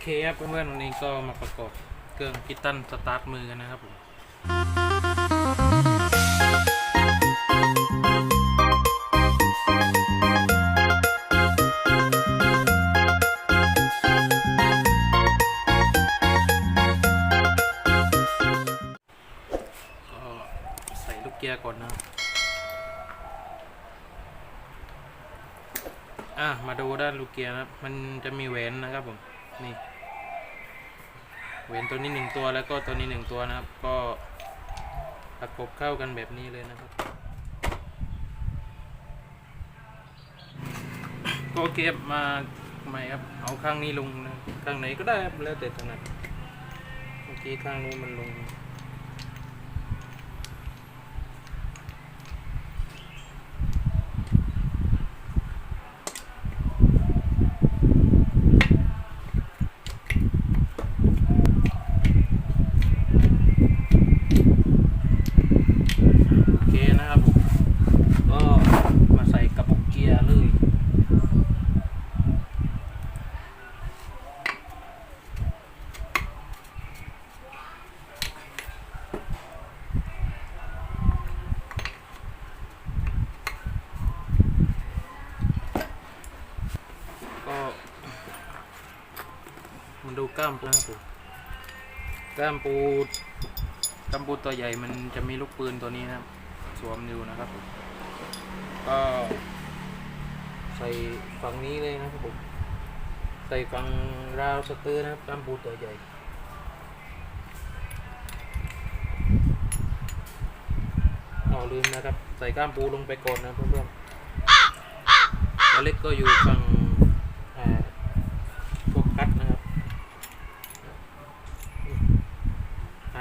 เคครับเพื่อนๆวันนี้ก็มาประกอบเครื่องกิตตันสตาร์ทมือกันนะครับผมก็ใส่ลูกเกียร์ก่อนนะอะมาดูด้านลูกเกียร์นะมันจะมีแหวนนะครับผม นี่แหวนตัวนี้หนึ่งตัวแล้วก็ตัวนี้หนึ่งตัวนะครับ ก็ประกบเข้ากันแบบนี้เลยนะครับก็เก็บมาใหม่ครับ เอาข้างนี้ลงนะข้างไหนก็ได้ครับแล้วแต่ถนัดเมื่อกี้ข้างนู้นมันลง โอเคนะครับผมก็มาใส่กระปุกเกียร์เลย ก็มาดูก ล้ามปูนะครับผมกล้ามปูกัมพูตัวใหญ่มันจะมีลูกปืนตัวนี้นะครับ สวมอยู่นะครับผมก็ใส่ฝั่งนี้เลยนะครับผมใส่ฝั่งราวสเตอร์นะครับกัมพูตัวใหญ่อ๋อลืมนะครับ ใส่ก้ามปูลงไปก่อนนะเพื่อนๆตัวเล็กก็อยู่ฝั่งอ่าพวกคัดนะครับ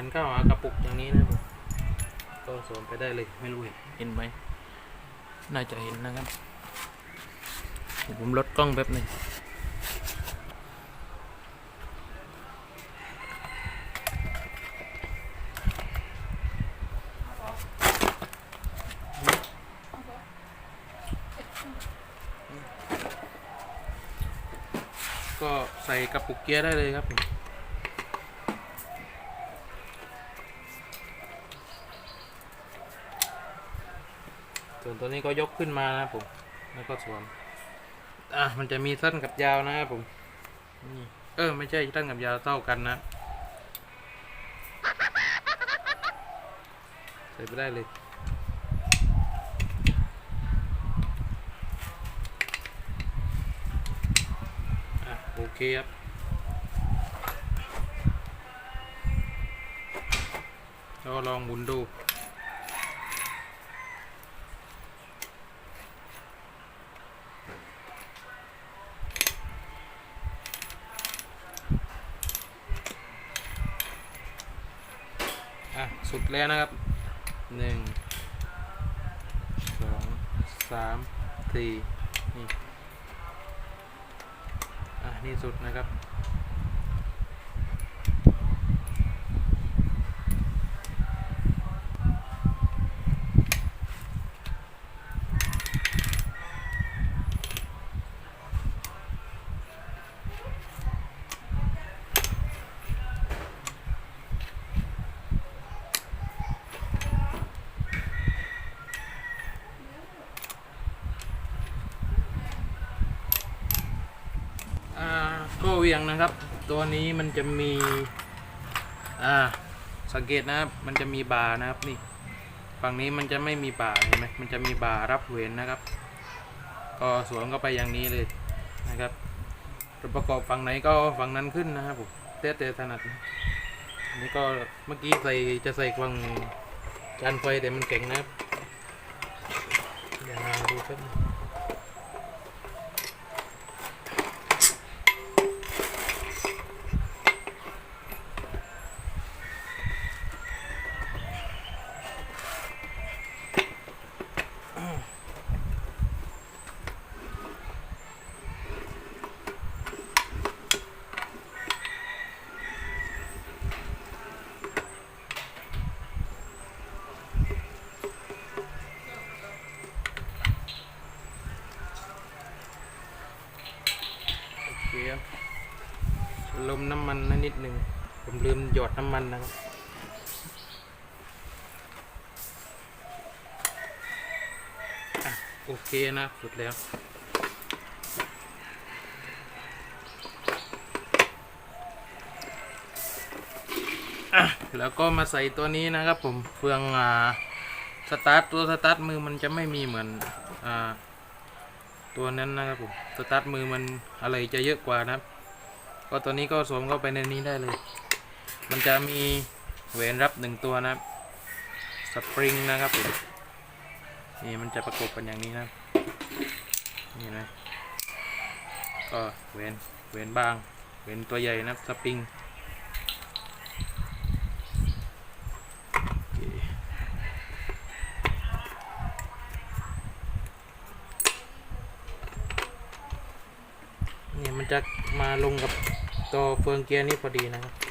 หันเข้าหากระปุกอย่างนี้นะครับก็สวมไปได้เลยไม่รู้เห็นเห็นไหมน่าจะเห็นนะครับเดี๋ยวผมลดกล้องแป๊บหนึงก็ใส่กระปุกเกียร์ได้เลยครับ นี้ก็ยกขึ้นมานะครับผม แล้วก็สวมอะมันจะมีสั้นกับยาวนะครับผมนี่เออ ไม่ใช่สั้นกับยาวเท่ากันนะใส่ไปได้เลยโอเคครับเราลองหมุนดู แล้วนะครับหนึ่งสองสามสี่นี่ อะ นี่สุดนะครับ อ่าก็เห วียงนะครับ ตัวนี้มันจะมี อ่า สังเกตนะครับ มันจะมีบาร์นะครับนี่ ฝั่งนี้มันจะไม่มีบาร์เห็นไหมมันจะมีบาร์รับเหวนนะครับ ก็สวมเข้าไปอย่างนี้เลยนะครับประกอบฝั่งไหนก็ฝั่งนั้นขึ้นนะครับผมเต้เตถนัดนะอันนี้ก็เมื่อกี้ใส่จะใส่ฝั่งจานไฟแต่มันแข็งนะครับเดี๋ยวมาดูแป๊บนึงโลมน้ำมันนะนิดหนึ่งผมลืมหยอดน้ำมันนะครับอโอเคนะสุดแล้วแล้วก็มาใส่ตัวนี้นะครับผมเฟืองอ่าสตาร์ทตัวสตาร์ทมือมันจะไม่มีเหมือนอ่าตัวนั้นนะครับผมสตาร์ทมือมันอะไรจะเยอะกว่านะครับ ก็ตัวนี้ก็สวมเข้าไปในนี้ได้เลย มันจะมีแหวนรับหนึ่งตัวนะครับ สปริงนะครับผมนี่มันจะประกบกันอย่างนี้นะ นี่นะ ก็แหวนแหวนบางแหวนตัวใหญ่นะครับสปริงเนี่ยมันจะมาลงกับตัวเฟืองเกียร์นี่พอดีนะครับ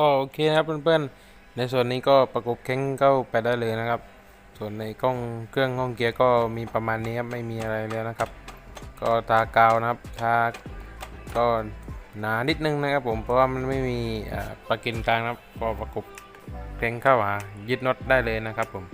ก็โอเคนะครับเพื่อนๆ ในส่วนนี้ก็ประกบแข้งเข้าไปได้เลยนะครับ ส่วนในกล้องเครื่องห้องเกียร์ก็มีประมาณนี้ครับไม่มีอะไรแล้วนะครับ ก็ตากาวนะครับทาก็หนานิดนึงนะครับผมเพราะว่ามันไม่มีประกินกลางนะครับก็ประกบแข้งเข้าหายึดน็อตได้เลยนะครับผม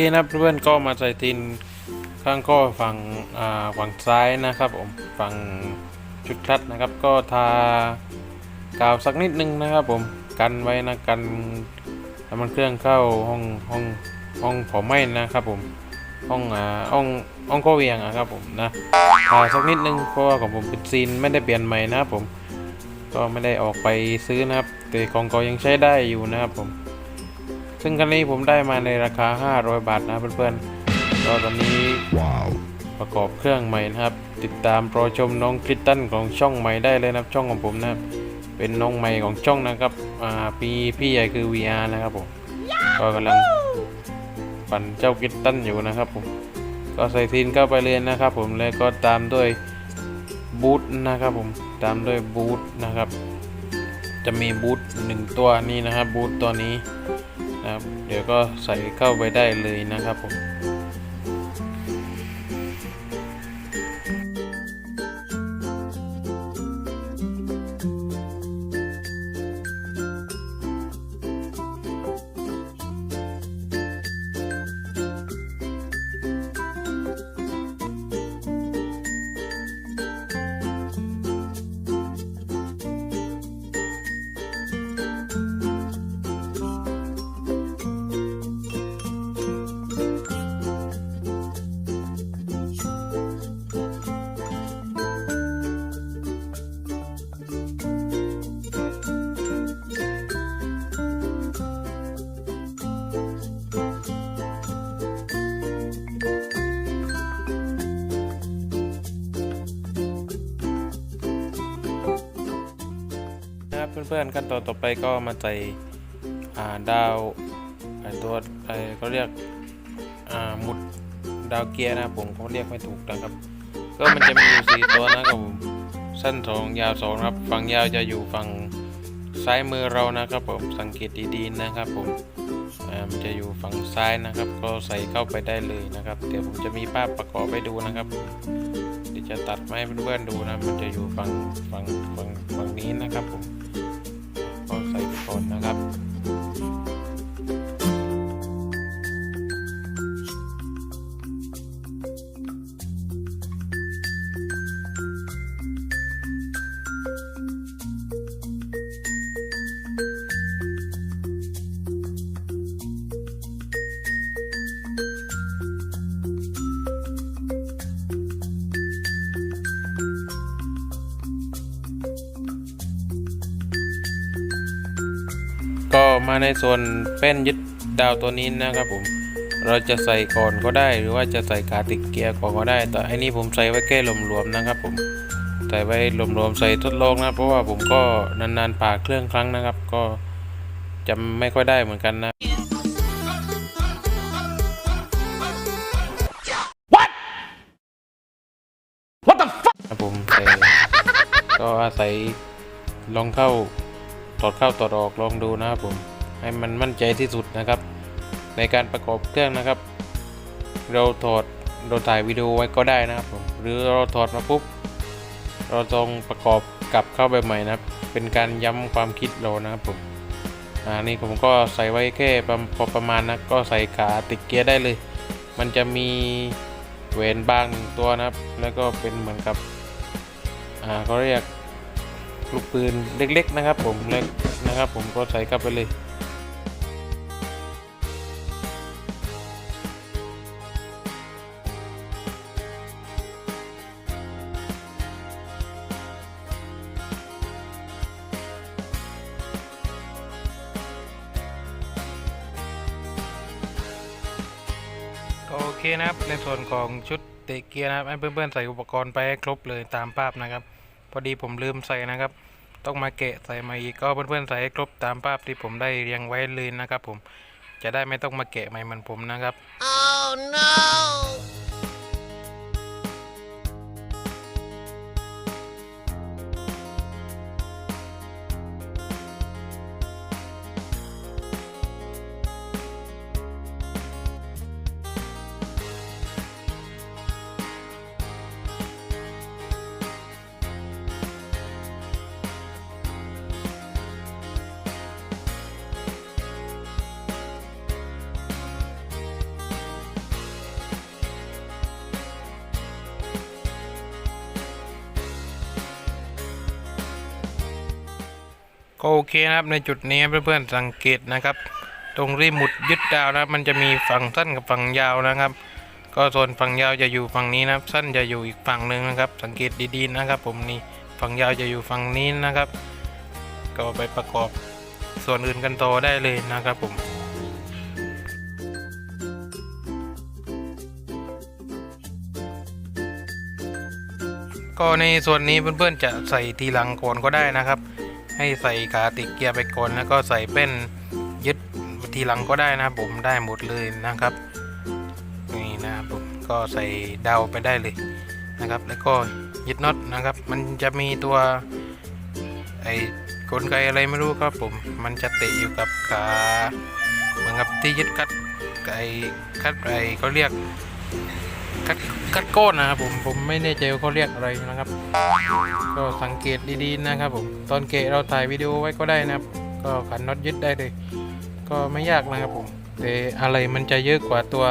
เคนะเพื่อนก็มาใส่ทินข้างก็ฝั่งอ่าฝั่งซ้ายนะครับผมฝั่งชุดคลัดนะครับ ก็ทากาวสักนิดนึงนะครับผมกันไว้นะกันน้ำมันเครื่องเข้าห้องห้องห้องเผาไหม้นะครับผมห้องอ่าห้องห้องข้อเวียงอะครับผมนะทาสักนิดนึงเพราะว่าของผมเป็นซีนไม่ได้เปลี่ยนใหม่นะครับผมก็ไม่ได้ออกไปซื้อนะครับ แต่ของก็ยังใช้ได้อยู่นะครับผม ซึ่งคันนี้ผมได้มาในราคา 500 บาทนะเพื่อนๆก็ตอนนี้ประกอบเครื่องใหม่นะครับ ติดตามรอชมน้องคริสตันของช่องใหม่ได้เลยนะครับช่องของผมนะครับเป็นน้องใหม่ของช่องนะครับอ่าปีพี่ใหญ่คือ VR นะครับผมก็กำลังปั่นเจ้าคริสตันอยู่นะครับผมก็ใส่ทีนเข้าไปเลยนะครับผมแล้วก็ตามด้วยบูทนะครับผมตามด้วยบูทนะครับ จะมีบูทหนึ่งตัวนี้นะครับบูทตัวนี้ นะครับ เดี๋ยวก็ใส่เข้าไปได้เลยนะครับผม เพื่อนๆขั้นตอนต่อไปก็มาใส่อ่าดาวไอตัวไอเขาเรียกอ่าหมุดดาวเกียร์นะครับผมเขาเรียกไม่ถูกนะครับ ก็มันจะมีอยู่สี่ตัวนะครับผมสั้นสองยาวสองครับฝั่งยาวจะอยู่ฝั่งซ้ายมือเรานะครับผมสังเกตดีๆนะครับผมมันจะอยู่ฝั่งซ้ายนะครับ ก็ใส่เข้าไปได้เลยนะครับ เดี๋ยวผมจะมีภาพประกอบให้ดูนะครับเดี๋ยวจะตัดมาให้เพื่อนๆดูนะ มันจะอยู่ฝั่งฝั่งฝั่งฝั่งนี้นะครับผม นนะครับ ส่วนแป้นยึดดาวตัวนี้นะครับผมเราจะใส่ก่อนก็ได้หรือว่าจะใส่ขาติดเกียร์ก่อนก็ได้ แต่อันนี้ผมใส่ไว้แค่หลวมๆนะครับผมใส่ไว้หลวมๆใส่ทดลองนะเพราะว่าผมก็นานๆผ่าเครื่องครั้งนะครับ ก็จำไม่ค่อยได้เหมือนกันนะครับผมแต่ก็อาศัยลองเข้าตอดเข้าตอดออกลองดูนะครับผม ให้มันมั่นใจที่สุดนะครับ ในการประกอบเครื่องนะครับ เราถอดเราถ่ายวิดีโอไว้ก็ได้นะครับผมหรือเราถอดมาปุ๊บเราต้องประกอบกลับเข้าไปใหม่นะครับ เป็นการย้ำความคิดเรานะครับผมอ่านี่ผมก็ใส่ไว้แค่พอประมาณนะก็ใส่ขาติดเกียร์ได้เลย มันจะมีแหวนบางหนึ่งตัวนะครับ แล้วก็เป็นเหมือนกับอ่าเขาเรียกลูกปืนเล็กๆนะครับ ผมเล็กนะครับ ผมก็ใส่เข้าไปเลย โอเคนะครับในส่วนของชุดเตะเกียร์นะครับให้เพื่อนๆใส่อุปกรณ์ไปให้ครบเลยตามภาพนะครับ พอดีผมลืมใส่นะครับ ต้องมาเกะใส่มาอีกก็เพื่อนๆใส่ให้ครบตามภาพที่ผมได้เรียงไว้เลยนะครับ ผมจะได้ไม่ต้องมาเกะใหม่เหมือนผมนะครับ Oh no! ก็โอเคนะครับในจุดนี้เพื่อนๆสังเกตนะครับ ตรงรีหมุดยึดดาวนะมันจะมีฝั่งสั้นกับฝั่งยาวนะครับ ก็ส่วนฝั่งยาวจะอยู่ฝั่งนี้นะครับ สั้นจะอยู่อีกฝั่งหนึ่งนะครับ สังเกตดีๆนะครับ ผมนี่ฝั่งยาวจะอยู่ฝั่งนี้นะครับ ก็ไปประกอบส่วนอื่นกันต่อได้เลยนะครับผมก็ในส่วนนี้เพื่อนๆจะใส่ทีหลังก่อนก็ได้นะครับ ให้ใส่ขาติดเกียร์ไปก่อนแล้วก็ใส่เป็นยึดทีหลังก็ได้นะผมได้หมดเลยนะครับ นี่นะครับผมก็ใส่ดาวไปได้เลยนะครับ แล้วก็ยึดน็อตนะครับ มันจะมีตัวไอ้กลไกอะไรไม่รู้ครับผม มันจะเตะอยู่กับขาเหมือนกับที่ยึดคัดไอ้คัดไอ้เขาเรียก คัดคัดโก้นนะครับผมผมไม่แน่ใจว่าเขาเรียกอะไรนะครับ ก็สังเกตดีๆนะครับผมตอนเกะเราถ่ายวิดีโอไว้ก็ได้นะครับ ก็ขันน็อตยึดได้เลย ก็ไม่ยากนะครับผมแต่อะไรมันจะเยอะกว่าตัว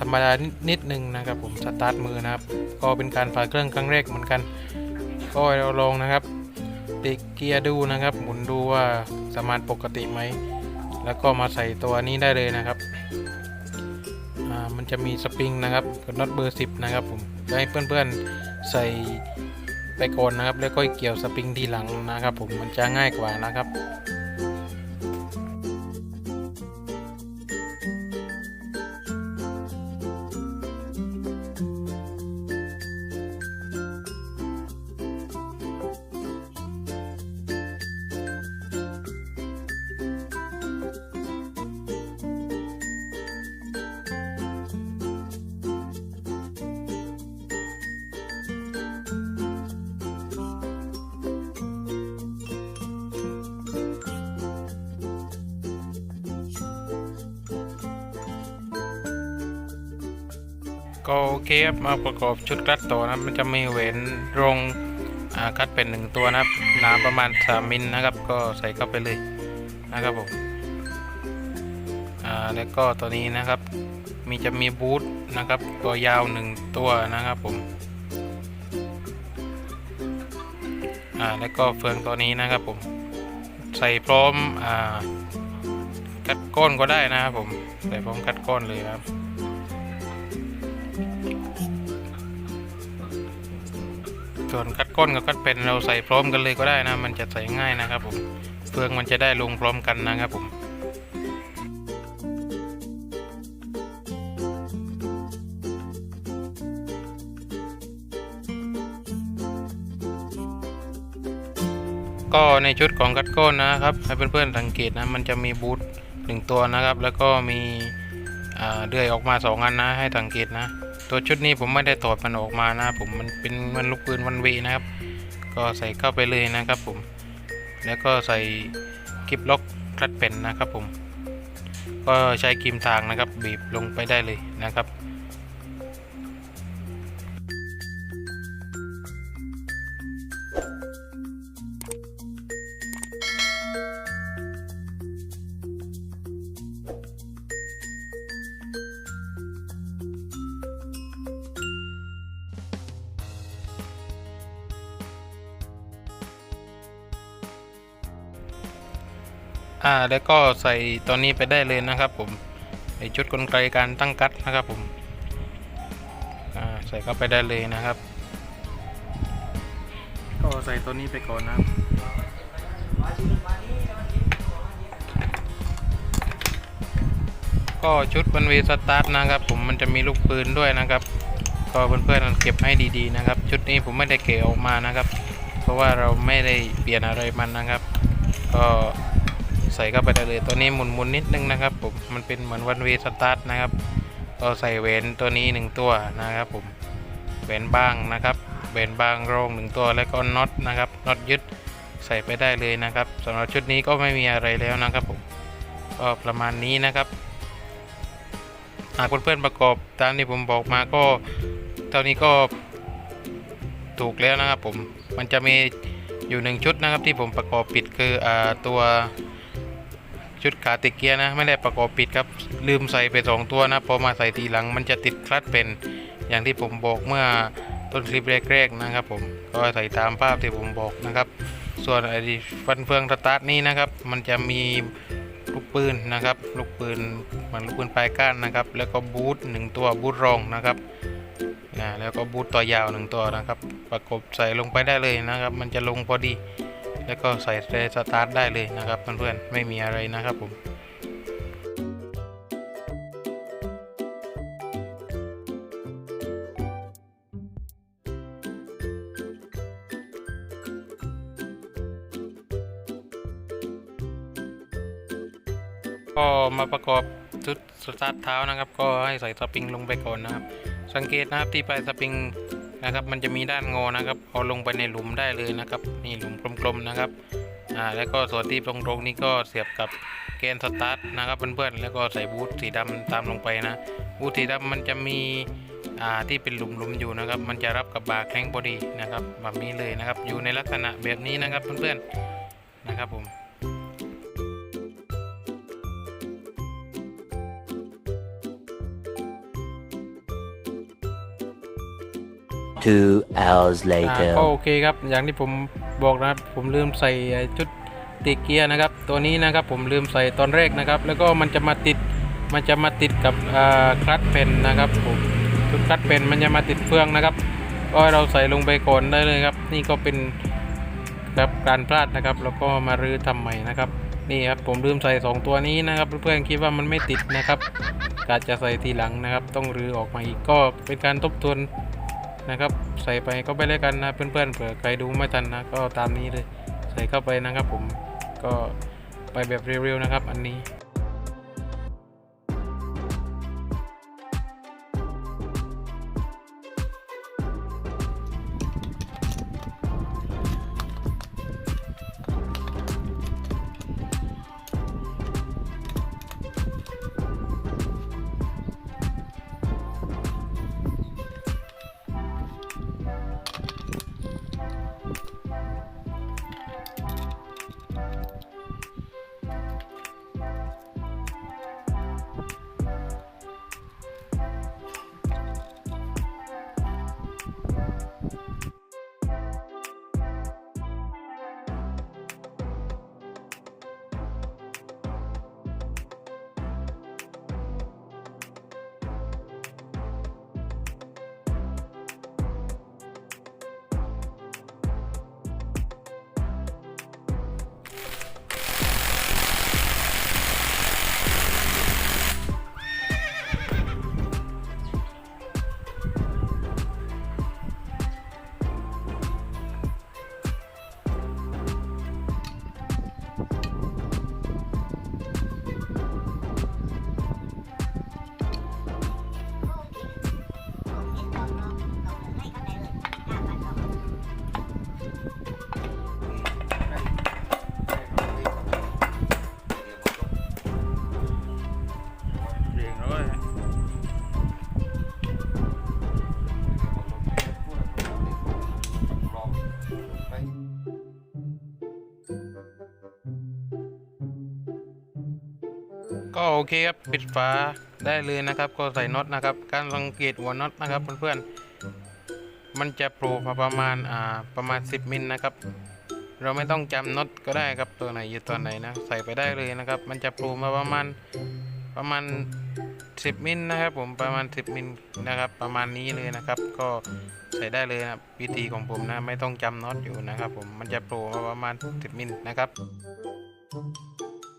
ธรรมดานิดนึงนะครับผมสตาร์ทมือนะครับ ก็เป็นการฝาเครื่องครั้งแรกเหมือนกัน ก็เราลองนะครับติดเกียร์ดูนะครับ หมุนดูว่าสมานปกติไหม แล้วก็มาใส่ตัวนี้ได้เลยนะครับ มันจะมีสปริงนะครับกับน็อตเบอร์ 10 นะครับผมจะให้เพื่อนๆใส่ไปก่อนนะครับ แล้วก็เกี่ยวสปริงทีหลังนะครับ ผมมันจะง่ายกว่านะครับ ก็โอเคครับมาประกอบชุดกัดต่อนะมันจะมีเหวนรงกัดเป็นหนึ่งตัวนะครับหนาประมาณ 3มิลนะครับ ก็ใส่เข้าไปเลยนะครับผมอ่าแล้วก็ตัวนี้นะครับ มีจะมีบูทนะครับ ตัวยาวหนึ่งตัวนะครับผมอ่าแล้วก็เฟืองตัวนี้นะครับผมใส่พร้อมอ่ากัดก้นก็ได้นะครับผมใส่พร้อมกัดก้นเลยครับ ส่วนคัดก้นกับคัดเป็นเราใส่พร้อมกันเลยก็ได้นะ มันจะใส่ง่ายนะครับผมเฟืองมันจะได้ลงพร้อมกันนะครับผมก็ในชุดของคัดก้นนะครับให้เพื่อนๆสังเกตนะมันจะมีบูทหนึ่งตัวนะครับ แล้วก็มีอ่าเดือยออกมาสองอันนะให้สังเกตนะ ตัวชุดนี้ผมไม่ได้ถอดมันออกมานะผมมันเป็นมันลูกปืนวันเวนะครับ ก็ใส่เข้าไปเลยนะครับผม แล้วก็ใส่กิบล็อกคลัดเป็นนะครับผม ก็ใช้กีมทางนะครับบีบลงไปได้เลยนะครับ อ่าแล้วก็ใส่ตัวนี้ไปได้เลยนะครับผมไอชุดกลไกการตั้งกัดนะครับผมอ่าใส่เข้าไปได้เลยนะครับ ก็ใส่ตัวนี้ไปก่อนนะครับก็ชุดบันเวสตาร์ทนะครับ ผมมันจะมีลูกปืนด้วยนะครับก็เพื่อนๆเก็บให้ดีๆนะครับ ชุดนี้ผมไม่ได้เกะออกมานะครับ เพราะว่าเราไม่ได้เปลี่ยนอะไรมันนะครับ ก็ใส่เข้าไปได้เลย ตัวนี้หมุนๆนนิดนึงนะครับผมมันเป็นเหมือนวันเวสตาร์ทนะครับก็ใส่แหวนตัวนี้หนึ่งตัวนะครับผมแหวนบ้างนะครับแหวนบ้างโรงหนึ่งตัวแล้วก็น็อตนะครับน็อตยึดใส่ไปได้เลยนะครับสำหรับชุดนี้ก็ไม่มีอะไรแล้วนะครับผมก็ประมาณนี้นะครับ หากเพื่อนๆประกอบตามที่ผมบอกมาก็เท่านี้ก็ถูกแล้วนะครับผมมันจะมีอยู่หนึ่งชุดนะครับที่ผมประกอบปิดคืออ่าตัว ชุดขาติดเกียร์นะ ไม่ได้ประกอบปิดครับ ลืมใส่ไปสองตัวนะพอมาใส่ทีหลังมันจะติดคลัตช์เป็นอย่างที่ผมบอกเมื่อต้นคลิปแรกๆนะครับ ผมก็ใส่ตามภาพที่ผมบอกนะครับ ส่วนไอ้ฟันเฟืองสตาร์ทนี้นะครับ มันจะมีลูกปืนนะครับ ลูกปืนมือนลูกปืนปลายก้านนะครับ แล้วก็บูทหนึ่งตัวบูทรองนะครับนะแล้วก็บูทตัวยาวหนึ่งตัวนะครับ ประกบใส่ลงไปได้เลยนะครับ มันจะลงพอดี แล้วก็ใส่เรสตาร์ทได้เลยนะครับเพื่อนๆไม่มีอะไรนะครับผมก็มาประกอบชุดสตาร์ทเท้านะครับ ก็ให้ใส่สปริงลงไปก่อนนะครับ สังเกตนะครับที่ปลายสปริงนะครับ มันจะมีด้านงอนะครับเอาลงไปในหลุมได้เลยนะครับ นี่หลุม กลมๆนะครับอ่าแล้วก็ส่วนที่ตรงๆนี้ก็เสียบกับแกนสตาร์ทนะครับเพื่อนๆแล้วก็ใส่บูทสีดำตามลงไปนะบูทสีดำมันจะมีอ่าที่เป็นหลุมๆอยู่นะครับ มันจะรับกับบาร์แข้งพอดีนะครับแบบนี้เลยนะครับ อยู่ในลักษณะแบบนี้นะครับเพื่อนๆนะครับผม Two hours อ่า later. ก็โอเคครับ อย่างที่ผม บอกนะครับผมลืมใส่ชุดติดเกียร์นะครับ ตัวนี้นะครับผมลืมใส่ตอนแรกนะครับ แล้วก็มันจะมาติดมันจะมาติดกับคลัตช์เพนนะครับผมชุดคลัตช์เพนมันจะมาติดเฟืองนะครับก็เราใส่ลงไปก่อนได้เลยครับ นี่ก็เป็นแบบการพลาดนะครับ แล้วก็มารื้อทำใหม่นะครับนี่ครับผมลืมใส่สองตัวนี้นะครับ เพื่อนๆคิดว่ามันไม่ติดนะครับกาจะใส่ทีหลังนะครับ ต้องรื้อออกมาอีกก็เป็นการทบทวน นะครับ ใส่ไปก็ไปเลยกันนะเพื่อนๆเผื่อใครดูไม่ทันนะก็ตามนี้เลย ใส่เข้าไปนะครับผมก็ไปแบบเร็วๆนะครับ อันนี้ เคครับปิดฝาได้เลยนะครับ ก็ใส่น็อตนะครับ การสังเกตหัวน็อตนะครับเพื่อนๆมันจะโผล่ประมาณอ่าประมาณ 10มิลนะครับ เราไม่ต้องจำน็อตก็ได้ครับตัวไหนอยู่ตัวไหนนะใส่ไปได้เลยนะครับ มันจะโผล่มาประมาณประมาณ 10 มิลนะครับผมประมาณ 10 มิลนะครับ ประมาณนี้เลยนะครับ ก็ใส่ได้เลยนะวิธีของผมนะไม่ต้องจำน็อตอยู่นะครับ ผมมันจะโผล่มาประมาณ 10 มิลนะครับ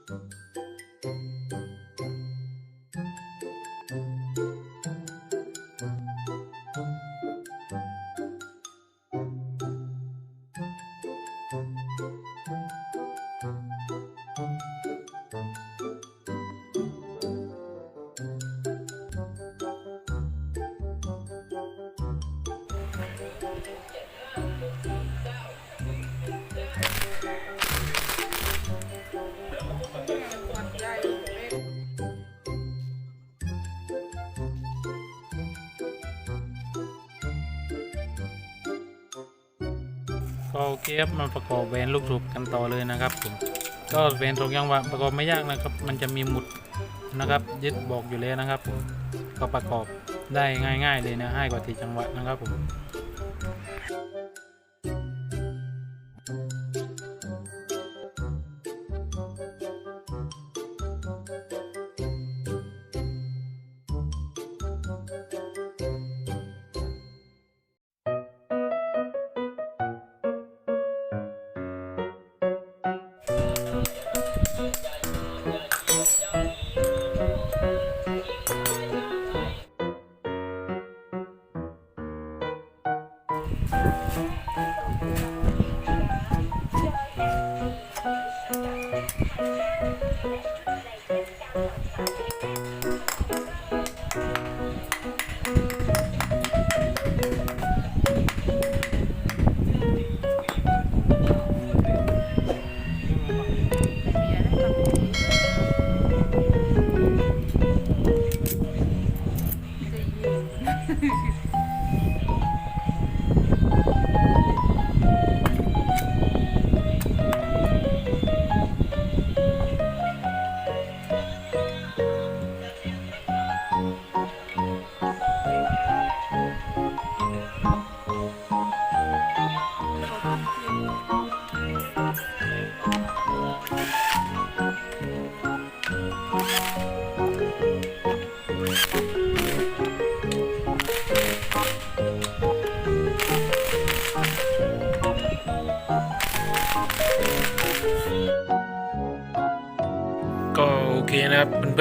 ก็โเคครับมันประกอบแหวนลูกสูบกันต่อเลยนะครับผมก็แหวนทรงยังหวะประกอบไม่ยากนะครับ มันจะมีหมุดนะครับยึดบอกอยู่แล้วนะครับผมก็ประกอบได้ง่าย ๆ เลยนะให้กว่าที่จังหวะนะครับผม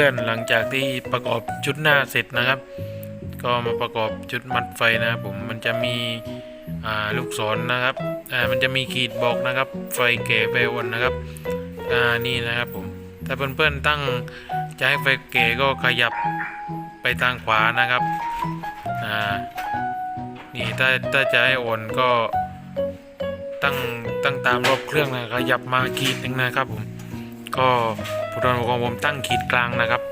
พื่อนๆหลังจากที่ประกอบชุดหน้าเสร็จนะครับ ก็มาประกอบชุดมัดไฟนะครับผมมันจะมีลูกศรนะครับมันจะมีขีดบอกนะครับ ไฟเก๋ไฟอ่อนนะครับนี่นะครับผมถ้าเพื่อนๆตั้งจะให้ไฟเก๋ก็ขยับไปทางขวานะครับนี่ถ้าถ้าจะให้อ่อนก็ตั้งตั้งตามรอบเครื่องนะขยับมาขีดหนึ่งนะครับผมก็ ผลของผมตั้งขีดกลางนะครับ